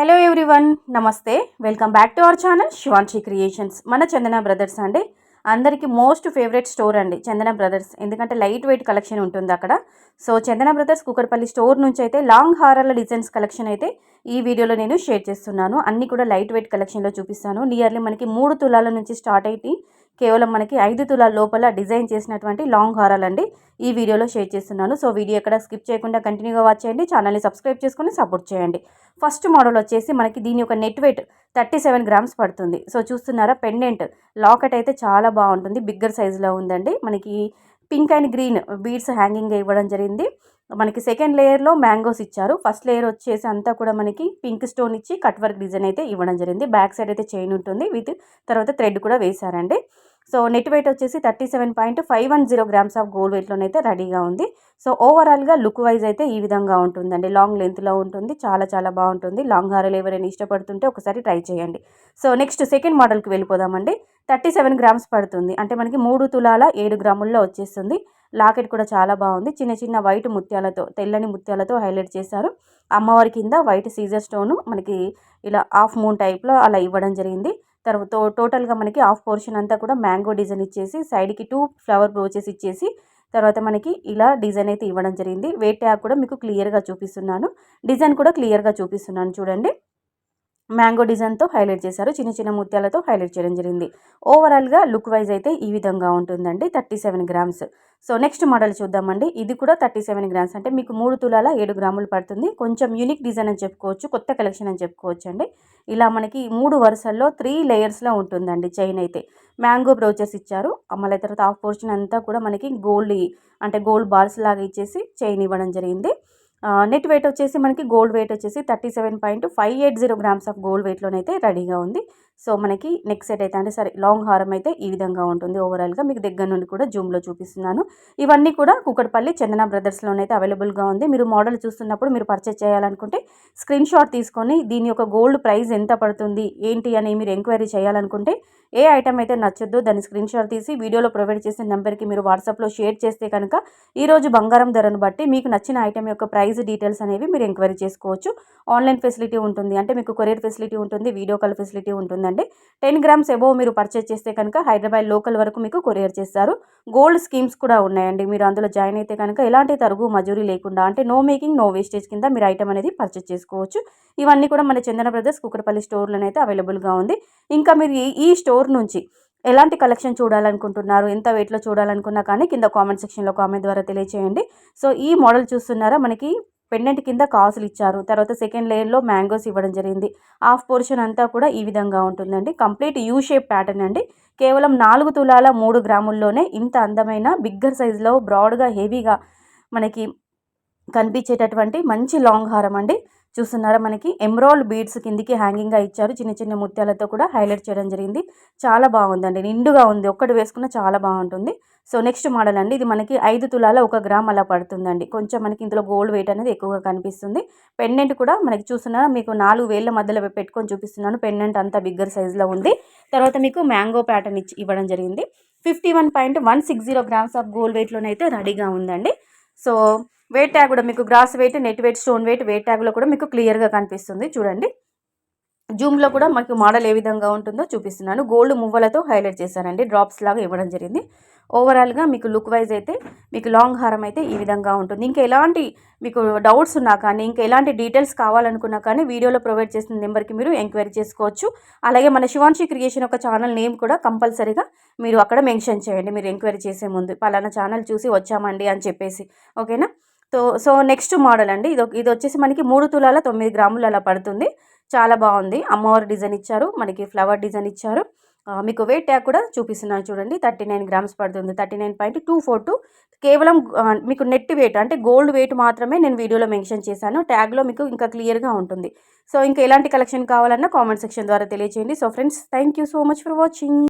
Hello everyone నమస్తే. Welcome back to our channel Shivanshi creations మన Chandana brothers అండి. అందరికీ మోస్ట్ ఫేవరెట్ స్టోర్ అండి చందన బ్రదర్స్. ఎందుకంటే లైట్ వెయిట్ కలెక్షన్ ఉంటుంది అక్కడ. So Chandana brothers Kukatpally store నుంచి అయితే లాంగ్ హారాల డిజైన్స్ కలెక్షన్ అయితే ఈ వీడియోలో నేను షేర్ చేస్తున్నాను. అన్నీ కూడా లైట్ వెయిట్ కలెక్షన్లో చూపిస్తాను. నియర్లీ మనకి మూడు తులాల నుంచి స్టార్ట్ అయితే కేవలం మనకి ఐదు తులాల లోపల డిజైన్ చేసినటువంటి లాంగ్ హారాలండి ఈ వీడియోలో షేర్ చేస్తున్నాను. సో వీడియో ఎక్కడ స్కిప్ చేయకుండా కంటిన్యూగా వాచ్ చేయండి. ఛానల్ని సబ్స్క్రైబ్ చేసుకొని సపోర్ట్ చేయండి. ఫస్ట్ మోడల్ వచ్చేసి మనకి దీని యొక్క net weight thirty seven grams పడుతుంది. సో చూస్తున్నారా పెండెంట్ లాకెట్ అయితే చాలా బాగుంటుంది. బిగ్గర్ సైజులో ఉందండి. మనకి pink and green beads hanging ఇవ్వడం జరిగింది. మనకి సెకండ్ లేయర్లో మ్యాంగోస్ ఇచ్చారు. ఫస్ట్ లేయర్ వచ్చేసి అంతా కూడా మనకి పింక్ స్టోన్ ఇచ్చి కట్ వర్క్ డిజైన్ అయితే ఇవ్వడం జరిగింది. బ్యాక్ సైడ్ అయితే చైన్ ఉంటుంది. విత్ తర్వాత థ్రెడ్ కూడా వేశారండి. సో నెట్ వెయిట్ వచ్చేసి thirty seven point five one zero grams of gold వెయిట్లోనైతే రెడీగా ఉంది. సో ఓవరాల్గా లుక్ వైజ్ అయితే ఈ విధంగా ఉంటుందండి. లాంగ్ లెంత్లో ఉంటుంది చాలా చాలా బాగుంటుంది. లాంగ్ హారలు ఎవరైనా ఇష్టపడుతుంటే ఒకసారి ట్రై చేయండి. సో నెక్స్ట్ సెకండ్ మోడల్కి వెళ్ళిపోదామండి. థర్టీ సెవెన్ గ్రామ్స్ పడుతుంది. అంటే మనకి మూడు తులాల ఏడు గ్రాముల్లో వచ్చేస్తుంది. లాకెట్ కూడా చాలా బాగుంది. చిన్న చిన్న వైట్ ముత్యాలతో తెల్లని ముత్యాలతో హైలైట్ చేశారు. అమ్మవారి కింద వైట్ సీజర్ స్టోను మనకి ఇలా హాఫ్ మూన్ టైప్లో అలా ఇవ్వడం జరిగింది. తర్వాత టోటల్గా మనకి హాఫ్ పోర్షన్ అంతా కూడా మ్యాంగో డిజైన్ ఇచ్చేసి సైడ్కి టూ ఫ్లవర్ బ్రోచెస్ ఇచ్చేసి తర్వాత మనకి ఇలా డిజైన్ అయితే ఇవ్వడం జరిగింది. వెయిట్ ట్యాగ్ కూడా మీకు క్లియర్గా చూపిస్తున్నాను. డిజైన్ కూడా క్లియర్గా చూపిస్తున్నాను చూడండి. మ్యాంగో డిజైన్తో హైలైట్ చేశారు. చిన్న చిన్న ముత్యాలతో హైలైట్ చేయడం జరిగింది. ఓవరాల్గా లుక్ వైజ్ అయితే ఈ విధంగా ఉంటుందండి. Thirty seven grams. So next model చూద్దామండి. ఇది కూడా థర్టీ సెవెన్ గ్రామ్స్. అంటే మీకు మూడు తులాల ఏడు గ్రాములు పడుతుంది. కొంచెం యూనిక్ డిజైన్ అని చెప్పుకోవచ్చు. కొత్త కలెక్షన్ అని చెప్పుకోవచ్చు అండి. ఇలా మనకి మూడు వరుసల్లో త్రీ లేయర్స్లో ఉంటుందండి చైన్ అయితే. మ్యాంగో బ్రోచెస్ ఇచ్చారు. మళ్ళీ తర్వాత హాఫ్ పోర్షన్ అంతా కూడా మనకి గోల్డ్ అంటే గోల్డ్ బాల్స్ లాగా ఇచ్చేసి చైన్ ఇవ్వడం జరిగింది. నెట్ వెయిట్ వచ్చేసి మనకి గోల్డ్ వెయిట్ వచ్చేసి thirty seven point five eight zero grams of gold వెయిట్లోనైతే రెడీగా ఉంది. సో మనకి నెక్ సెట్ అయితే అంటే సరే లాంగ్ హారం అయితే ఈ విధంగా ఉంటుంది. ఓవరాల్గా మీకు దగ్గర నుండి కూడా జూమ్లో చూపిస్తున్నాను. ఇవన్నీ కూడా కుక్కడపల్లి చందన బ్రదర్స్లోనైతే అవైలబుల్గా ఉంది. మీరు మోడల్ చూస్తున్నప్పుడు మీరు పర్చేస్ చేయాలనుకుంటే స్క్రీన్ షాట్ తీసుకొని దీని యొక్క గోల్డ్ ప్రైస్ ఎంత పడుతుంది ఏంటి అని మీరు ఎంక్వైరీ చేయాలనుకుంటే ఏ ఐటమ్ అయితే నచ్చొద్దో దాన్ని స్క్రీన్ షాట్ తీసి వీడియోలో ప్రొవైడ్ చేసిన నెంబర్కి మీరు వాట్సాప్లో షేర్ చేస్తే కనుక ఈరోజు బంగారం ధరను బట్టి మీకు నచ్చిన ఐటమ్ యొక్క ప్రైస్ డీటెయిల్స్ అనేవి మీరు ఎంక్వైరీ చేసుకోవచ్చు. ఆన్లైన్ ఫెసిలిటీ ఉంటుంది అంటే మీకు కొరియర్ ఫెసిలిటీ ఉంటుంది వీడియో కాల్ ఫెసిలిటీ ఉంటుంది ఉంటుందండి టెన్ గ్రామ్స్ ఎబో మీరు పర్చేస్ చేస్తే కనుక హైదరాబాద్ లోకల్ వరకు మీకు కొరియర్ చేస్తారు. గోల్డ్ స్కీమ్స్ కూడా ఉన్నాయండి. మీరు అందులో జాయిన్ అయితే కనుక ఎలాంటి తరుగు మజూరీ లేకుండా అంటే నో మేకింగ్ నో వేస్టేజ్ కింద మీరు ఐటమ్ అనేది పర్చేస్ చేసుకోవచ్చు. ఇవన్నీ కూడా మన చందన బ్రదర్స్ కుక్కడపల్లి స్టోర్లో అయితే అవైలబుల్గా ఉంది. ఇంకా మీరు ఈ స్టోర్ నుంచి ఎలాంటి కలెక్షన్ చూడాలనుకుంటున్నారు ఎంత వెయిట్లో చూడాలనుకున్నా కానీ కింద కామెంట్ సెక్షన్లో కామెంట్ ద్వారా తెలియచేయండి. సో ఈ మోడల్ చూస్తున్నారా? మనకి పెండెంట్ కింద కాసులు ఇచ్చారు. తర్వాత సెకండ్ లేయర్లో మ్యాంగోస్ ఇవ్వడం జరిగింది. హాఫ్ పోర్షన్ అంతా కూడా ఈ విధంగా ఉంటుందండి. కంప్లీట్ యూ షేప్ ప్యాటర్న్ అండి. కేవలం నాలుగు తులాల మూడు గ్రాముల్లోనే ఇంత అందమైన బిగ్గర్ సైజులో బ్రాడ్గా హెవీగా మనకి కనిపించేటటువంటి మంచి లాంగ్ హారం అండి. చూస్తున్నారా మనకి ఎమ్రాల్డ్ బీడ్స్ కిందికి హ్యాంగింగ్గా ఇచ్చారు. చిన్న చిన్న ముత్యాలతో కూడా హైలైట్ చేయడం జరిగింది. చాలా బాగుందండి. నిండుగా ఉంది. ఒక్కటి వేసుకున్న చాలా బాగుంటుంది. సో నెక్స్ట్ మోడల్ అండి. ఇది మనకి ఐదు తులాల ఒక గ్రామ్ అలా పడుతుందండి. కొంచెం మనకి ఇందులో గోల్డ్ వెయిట్ అనేది ఎక్కువగా కనిపిస్తుంది. పెండెంట్ కూడా మనకి చూస్తున్నారా? మీకు నాలుగు వేల మధ్యలో పెట్టుకొని చూపిస్తున్నాను. పెండెంట్ అంతా బిగ్గర్ సైజులో ఉంది. తర్వాత మీకు మ్యాంగో ప్యాటర్న్ ఇచ్చి ఇవ్వడం జరిగింది. Fifty one point one six zero grams of gold వెయిట్లోనైతే రెడీగా ఉందండి. సో వెయిట్ ట్యాగ్ కూడా మీకు gross weight net weight stone weight weight ట్యాగ్లో కూడా మీకు క్లియర్గా కనిపిస్తుంది. చూడండి. జూమ్లో కూడా మాకు మోడల్ ఏ విధంగా ఉంటుందో చూపిస్తున్నాను. గోల్డ్ మువ్వలతో హైలైట్ చేశానండి డ్రాప్స్ లాగా ఇవ్వడం జరిగింది. ఓవరాల్గా మీకు లుక్ వైజ్ అయితే మీకు లాంగ్ హారం అయితే ఈ విధంగా ఉంటుంది. ఇంకా ఎలాంటి మీకు డౌట్స్ ఉన్నా కానీ ఇంకా ఎలాంటి డీటెయిల్స్ కావాలనుకున్నా కానీ వీడియోలో ప్రొవైడ్ చేసిన నెంబర్కి మీరు ఎంక్వైరీ చేసుకోవచ్చు. అలాగే మన శివాంశి క్రియేషన్ ఒక ఛానల్ నేమ్ కూడా కంపల్సరీగా మీరు అక్కడ మెన్షన్ చేయండి. మీరు ఎంక్వైరీ చేసే ముందు పలానా ఛానల్ చూసి వచ్చామండి అని చెప్పేసి. ఓకేనా? సో సో నెక్స్ట్ మోడల్ అండి. ఇది ఇది వచ్చేసి మనకి మూడు తులాల తొమ్మిది గ్రాములు అలా పడుతుంది. చాలా బాగుంది. అమ్మవారి డిజైన్ ఇచ్చారు. మనకి ఫ్లవర్ డిజైన్ ఇచ్చారు. మీకు వెయిట్ ట్యాగ్ కూడా చూపిస్తున్నాను చూడండి. థర్టీ నైన్ గ్రామ్స్ పడుతుంది. Thirty nine point two four two. కేవలం మీకు నెట్ వెయిట్ అంటే గోల్డ్ వెయిట్ మాత్రమే నేను వీడియోలో మెన్షన్ చేశాను. ట్యాగ్లో మీకు ఇంకా క్లియర్గా ఉంటుంది. సో ఇంకా ఎలాంటి కలెక్షన్ కావాలన్నా కామెంట్ సెక్షన్ ద్వారా తెలియజేయండి so friends thank so much for watching.